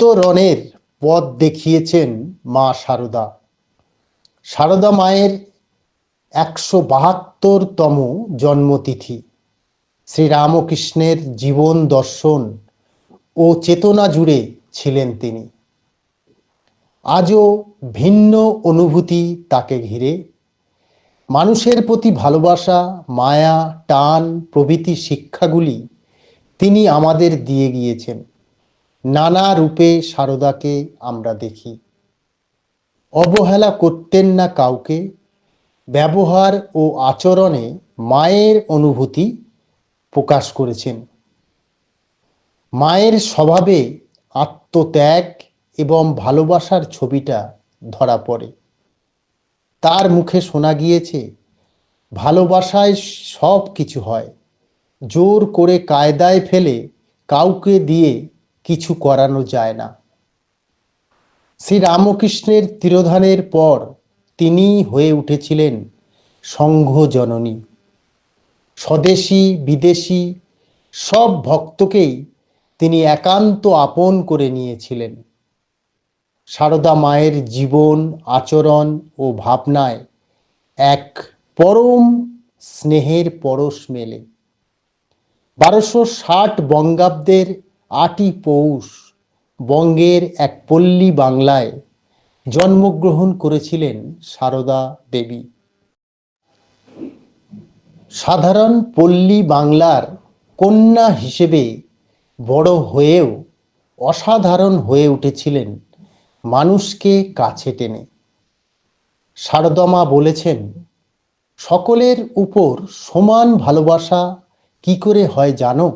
উত্তরণের পথ দেখিয়েছেন মা শারদা শারদা মায়ের একশো বাহাত্তরতম জন্মতিথি। শ্রীরামকৃষ্ণের জীবন দর্শন ও চেতনা জুড়ে ছিলেন তিনি। আজও ভিন্ন অনুভূতি তাকে ঘিরে। মানুষের প্রতি ভালোবাসা, মায়া, টান প্রভৃতি শিক্ষাগুলি তিনি আমাদের দিয়ে গিয়েছেন। নানা রূপে সারদাকে আমরা দেখি। অবহেলা করতেন না কাউকে। ব্যবহার ও আচরণে মায়ের অনুভূতি প্রকাশ করেছেন। মায়ের স্বভাবে আত্মত্যাগ এবং ভালোবাসার ছবিটা ধরা পড়ে। তার মুখে শোনা গিয়েছে, ভালোবাসায় সব কিছু হয়। জোর করে কায়দায় ফেলে কাউকে দিয়ে কিছু করানো যায় না। শ্রী রামকৃষ্ণের তিরোধানের পর তিনি হয়ে উঠেছিলেন সংঘ জননী স্বদেশী, বিদেশি সব ভক্তকেই তিনি একান্ত আপন করে নিয়েছিলেন। সারদা মায়ের জীবন, আচরণ ও ভাবনায় এক পরম স্নেহের পরশ মেলে। বারোশো ষাট বঙ্গাব্দের আটই পৌষ বঙ্গের এক পল্লী বাংলায় জন্মগ্রহণ করেছিলেন সারদা দেবী। সাধারণ পল্লী বাংলার কন্যা হিসেবে বড় হয়েও অসাধারণ হয়ে উঠেছিলেন মানুষকে কাছে টেনে। সারদমা বলেছেন, সকলের উপর সমান ভালোবাসা কি করে হয় জানো?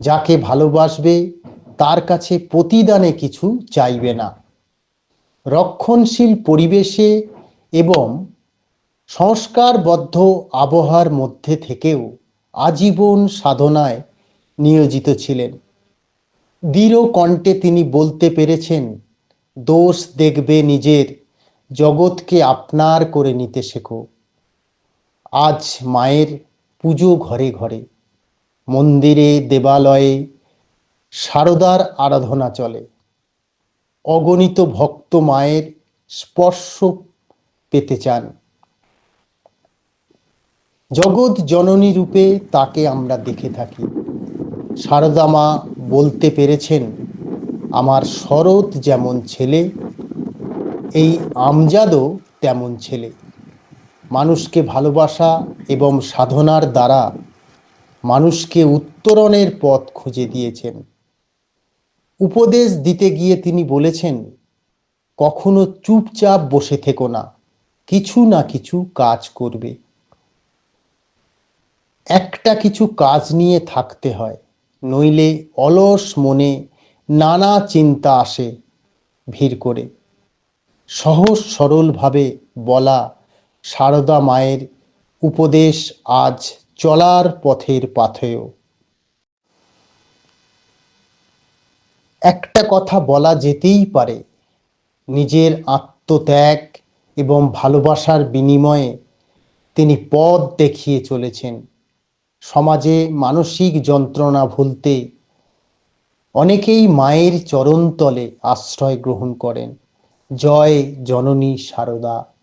যাকে ভালোবাসবে, তার কাছে প্রতিদানে কিছু চাইবে না। রক্ষণশীল পরিবেশে এবং সংস্কারবদ্ধ আবহাওয়ার মধ্যে থেকেও আজীবন সাধনায় নিয়োজিত ছিলেন। দৃঢ় কণ্ঠে তিনি বলতে পেরেছেন, দোষ দেখবে নিজের, জগৎকে আপনার করে নিতে শেখো। আজ মায়ের পুজো ঘরে ঘরে। মন্দিরে, দেবালয়ে সারদার আরাধনা চলে। অগণিত ভক্ত মায়ের স্পর্শ পেতে চান। জগৎ জননী রূপে তাকে আমরা দেখে থাকি। সারদা মা বলতে পেরেছেন, আমার শরৎ যেমন ছেলে, এই আমজাদও তেমন ছেলে। মানুষকে ভালোবাসা এবং সাধনার দ্বারা মানুষকে উত্তরণের পথ খুঁজে দিয়েছেন। উপদেশ দিতে গিয়ে তিনি বলেছেন, কখনো চুপচাপ বসে থেকো না, কিছু না কিছু কাজ করবে। একটা কিছু কাজ নিয়ে থাকতে হয়, নইলে অলস মনে নানা চিন্তা আসে ভিড় করে। সহজ সরলভাবে বলা সারদা মায়ের উপদেশ আজ চলার পথের পাথেয়। একটা কথা বলা যেতেই পারে, নিজের আত্মত্যাগ এবং ভালোবাসার বিনিময়ে তিনি পথ দেখিয়ে চলেছেন। সমাজে মানসিক যন্ত্রণা ভুলতে অনেকেই মায়ের চরণতলে আশ্রয় গ্রহণ করেন। জয় জননী সারদা।